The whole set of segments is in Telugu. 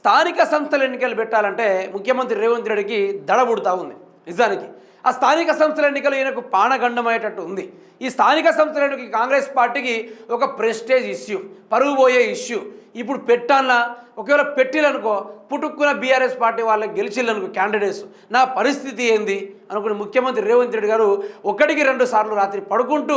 స్థానిక సంస్థల ఎన్నికలు పెట్టాలంటే ముఖ్యమంత్రి రేవంత్ రెడ్డికి దడ పుడుతూ ఉంది నిజానికి. ఆ స్థానిక సంస్థల ఎన్నికలు ఈయనకు పానగండమయ్యేటట్టు ఉంది. ఈ స్థానిక సంస్థల ఎన్నికలు కాంగ్రెస్ పార్టీకి ఒక ప్రెస్టేజ్ ఇష్యూ. పరుగు పోయే ఇష్యూ. ఇప్పుడు పెట్టాలన్నా ఒకవేళ పెట్టిలనుకో పుట్టుక్కున బీఆర్ఎస్ పార్టీ వాళ్ళకి గెలిచిల్లనుకో క్యాండిడేట్స్ నా పరిస్థితి ఏంది? అనుకుని ముఖ్యమంత్రి రేవంత్ రెడ్డి గారు ఒకటికి రెండు సార్లు రాత్రి పడుకుంటూ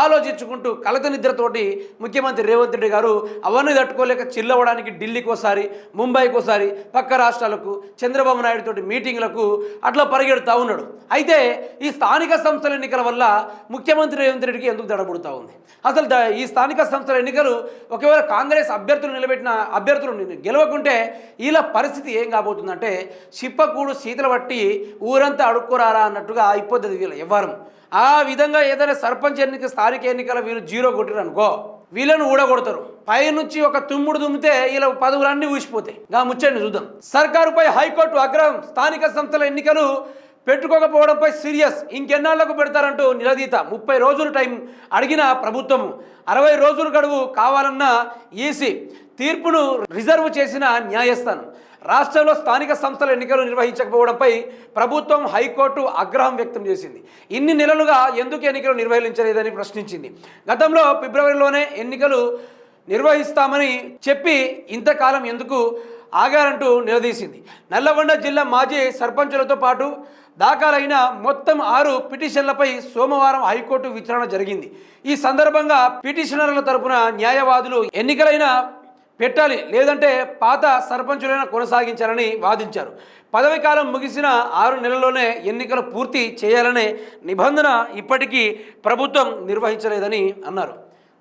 ఆలోచించుకుంటూ కలత నిద్రతోటి ముఖ్యమంత్రి రేవంత్ రెడ్డి గారు అవన్నీ తట్టుకోలేక చిల్లవడానికి ఢిల్లీకి ఒకసారి ముంబైకి ఒకసారి పక్క రాష్ట్రాలకు చంద్రబాబు నాయుడు తోటి మీటింగ్లకు అట్లా పరిగెడుతూ ఉన్నాడు. అయితే ఈ స్థానిక సంస్థల ఎన్నికల వల్ల ముఖ్యమంత్రి రేవంత్ రెడ్డికి ఎందుకు దడబడుతూ ఉంది? అసలు ఈ స్థానిక సంస్థల ఎన్నికలు ఒకవేళ కాంగ్రెస్ అభ్యర్థులు నిలబెట్టిన అభ్యర్థులు గెలవకుంటే వీళ్ళ పరిస్థితి ఏం కాబోతుందంటే చిప్పకూడు శీతల పట్టి ఊరంతా అడుక్కోరారా అన్నట్టుగా అయిపోతుంది వీళ్ళ వ్యవహారం ఆ విధంగా ఏదైనా సర్పంచ్ ఎన్నిక స్థానిక ఎన్నికల వీళ్ళు జీరో కొట్టిరు అనుకో వీళ్ళను ఊడగొడతారు. పైనుంచి ఒక తుమ్ముడు దుమ్మితే వీళ్ళ పదవులన్నీ ఊసిపోతాయి. గా ముచ్చండి చూద్దాం. సర్కారుపై హైకోర్టు అగ్రహం స్థానిక సంస్థల ఎన్నికలు పెట్టుకోకపోవడంపై సీరియస్ ఇంకెన్నాళ్ళకు పెడతారంటూ నిలదీత. ముప్పై రోజులు టైం అడిగిన ప్రభుత్వము అరవై రోజుల గడువు కావాలన్న ఈసీ తీర్పును రిజర్వ్ చేసిన న్యాయస్థానం. రాష్ట్రంలో స్థానిక సంస్థల ఎన్నికలు నిర్వహించకపోవడంపై ప్రభుత్వం హైకోర్టు ఆగ్రహం వ్యక్తం చేసింది. ఇన్ని నెలలుగా ఎందుకు ఎన్నికలు నిర్వహించలేదని ప్రశ్నించింది. గతంలో ఫిబ్రవరిలోనే ఎన్నికలు నిర్వహిస్తామని చెప్పి ఇంతకాలం ఎందుకు ఆగారంటూ నిలదీసింది. నల్లగొండ జిల్లా మాజీ సర్పంచులతో పాటు దాఖలైన మొత్తం ఆరు పిటిషన్లపై సోమవారం హైకోర్టు విచారణ జరిగింది. ఈ సందర్భంగా పిటిషనర్ల తరపున న్యాయవాదులు ఎన్నికలైన పెట్టాలి లేదంటే పాత సర్పంచులైనా కొనసాగించాలని వాదించారు. పదవి కాలం ముగిసిన ఆరు నెలల్లోనే ఎన్నికలు పూర్తి చేయాలనే నిబంధన ఇప్పటికీ ప్రభుత్వం నిర్వహించలేదని అన్నారు.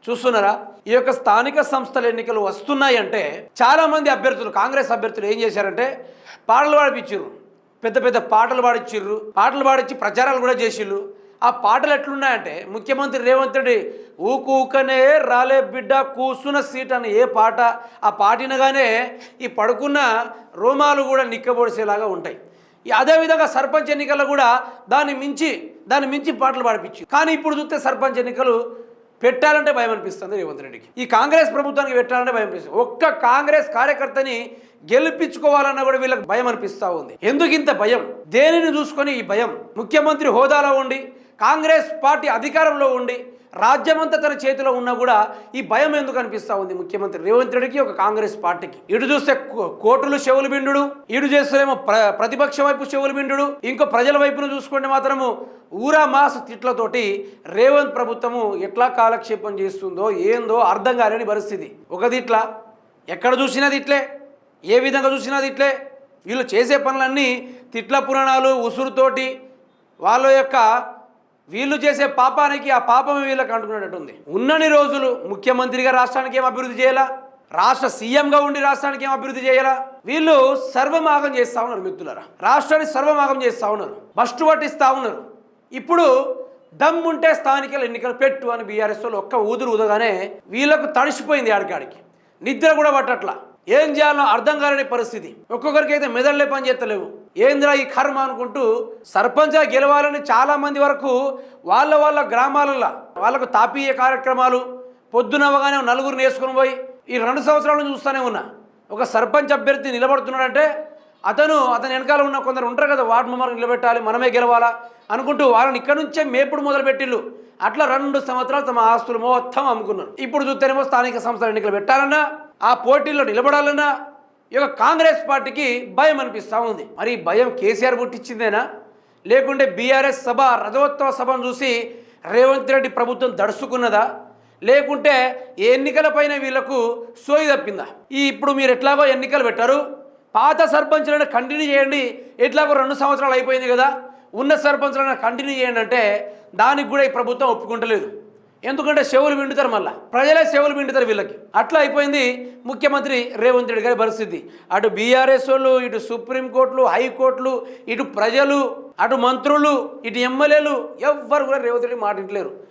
చూస్తున్నారా? ఈ యొక్క స్థానిక సంస్థల ఎన్నికలు వస్తున్నాయంటే చాలామంది అభ్యర్థులు కాంగ్రెస్ అభ్యర్థులు ఏం చేశారంటే పాటలు పాడిపించారు పెద్ద పెద్ద పాటలు పాడిచ్చిర్రు. పాటలు పాడించి ప్రచారాలు కూడా చేసిర్రు ఆ పాటలు ఎట్లున్నాయంటే ముఖ్యమంత్రి రేవంత్ రెడ్డి ఊకూకనే రాలే బిడ్డ కూసున్న సీట్ అని ఏ పాట ఆ పాటినగానే ఈ పడుకున్న రోమాలు కూడా నిక్కబొడిసేలాగా ఉంటాయి. అదేవిధంగా సర్పంచ్ ఎన్నికల్లో కూడా దాన్ని మించి దాన్ని మించి పాటలు పాడిపించు కానీ ఇప్పుడు చూస్తే సర్పంచ్ ఎన్నికలు పెట్టాలంటే భయం అనిపిస్తుంది రేవంత్ రెడ్డికి. ఈ కాంగ్రెస్ ప్రభుత్వానికి పెట్టాలంటే భయం అనిపిస్తుంది. ఒక్క కాంగ్రెస్ కార్యకర్తని గెలిపించుకోవాలన్న కూడా వీళ్ళకి భయం అనిపిస్తూ ఉంది. ఎందుకు ఇంత భయం? దేనిని చూసుకొని ఈ భయం? ముఖ్యమంత్రి హోదాలో ఉండి కాంగ్రెస్ పార్టీ అధికారంలో ఉండి రాజ్యమంతా తన చేతిలో ఉన్నా కూడా ఈ భయం ఎందుకు అనిపిస్తూ ఉంది ముఖ్యమంత్రి రేవంత్ రెడ్డికి ఒక కాంగ్రెస్ పార్టీకి? ఇటు చూస్తే కో- కోర్టులు చెవులు బిండు ఇటు చేస్తేనేమో ప్ర ప్రతిపక్ష వైపు చెవులు బిండు ఇంకో ప్రజల వైపును చూసుకుంటే మాత్రము ఊరా మాస్ తిట్లతోటి రేవంత్ ప్రభుత్వము ఎట్లా కాలక్షేపం చేస్తుందో ఏందో అర్థం కాలేని పరిస్థితి. ఒక తిట్ల ఎక్కడ చూసినది ఇట్లే ఏ విధంగా చూసినది ఇట్లే వీళ్ళు చేసే పనులన్నీ తిట్ల పురాణాలు ఉసురుతోటి వాళ్ళ యొక్క వీళ్ళు చేసే పాపానికి ఆ పాపమే వీళ్ళకి అంటుకున్నట్టుంది ఉన్నన్ని రోజులు ముఖ్యమంత్రిగా రాష్ట్రానికి ఏం అభివృద్ధి చేయాలా? రాష్ట్ర సీఎంగా ఉండి రాష్ట్రానికి ఏం అభివృద్ధి చేయాలా? వీళ్ళు సర్వమాగం చేస్తా ఉన్నారు మిత్రులరా. రాష్ట్రాన్ని సర్వమాగం చేస్తూ ఉన్నారు. బస్టు పట్టిస్తూ ఉన్నారు. ఇప్పుడు దమ్ముంటే స్థానికల ఎన్నికలు పెట్టు అని బీఆర్ఎస్ వాళ్ళు ఒక్క ఊదురు ఊదగానే వీళ్ళకు తడిసిపోయింది ఆడికాడికి. నిద్ర కూడా పట్టట్లా. ఏం చేయాలో అర్థం కాలేని పరిస్థితి. ఒక్కొక్కరికి అయితే మెదళ్ళే పని చేస్తలేవు. ఏంద్రా ఈ కర్మ అనుకుంటూ సర్పంచ్గా గెలవాలని చాలా మంది వరకు వాళ్ళ వాళ్ళ గ్రామాలలో వాళ్ళకు తాపీయ కార్యక్రమాలు పొద్దునవ్వగానే నలుగురిని వేసుకుని పోయి ఈ రెండు సంవత్సరాలు చూస్తూనే ఉన్నా. ఒక సర్పంచ్ అభ్యర్థి నిలబడుతున్నాడంటే అతను అతని వెనకాల ఉన్న కొందరు ఉంటారు కదా వార్డు మెంబర్ నిలబెట్టాలి మనమే గెలవాలా అనుకుంటూ వాళ్ళని ఇక్కడ నుంచే మేపుడు మొదలుపెట్టిల్లు అట్లా రెండు సంవత్సరాలు తమ ఆస్తులు మొత్తం అమ్ముకున్నారు. ఇప్పుడు చూస్తేనేమో స్థానిక సంస్థల ఎన్నికలు పెట్టాలన్నా ఆ పోటీల్లో నిలబడాలన్నా ఈ యొక్క కాంగ్రెస్ పార్టీకి భయం అనిపిస్తూ ఉంది. మరి భయం కేసీఆర్ పుట్టించిందేనా? లేకుంటే బీఆర్ఎస్ సభ రథోత్సవ సభను చూసి రేవంత్ రెడ్డి ప్రభుత్వం దడుచుకున్నదా లేకుంటే ఏ ఎన్నికలపైన వీళ్ళకు సోయి తప్పిందా? ఈ ఇప్పుడు మీరు ఎట్లాగో ఎన్నికలు పెట్టారు? పాత సర్పంచులను కంటిన్యూ చేయండి. ఎట్లాగో రెండు సంవత్సరాలు అయిపోయింది కదా. ఉన్న సర్పంచులను కంటిన్యూ చేయండి అంటే దానికి కూడా ఈ ప్రభుత్వం ఒప్పుకుంటలేదు. ఎందుకంటే చెవులు పిండుతారు మళ్ళా. ప్రజలే చెవులు విండుతారు వీళ్ళకి. అట్లా అయిపోయింది ముఖ్యమంత్రి రేవంత్ రెడ్డి గారి పరిస్థితి. అటు బీఆర్ఎస్ వాళ్ళు ఇటు సుప్రీంకోర్టులు హైకోర్టులు ఇటు ప్రజలు అటు మంత్రులు ఇటు ఎమ్మెల్యేలు ఎవ్వరు కూడా రేవంత్ రెడ్డి మాట వింటలేరు.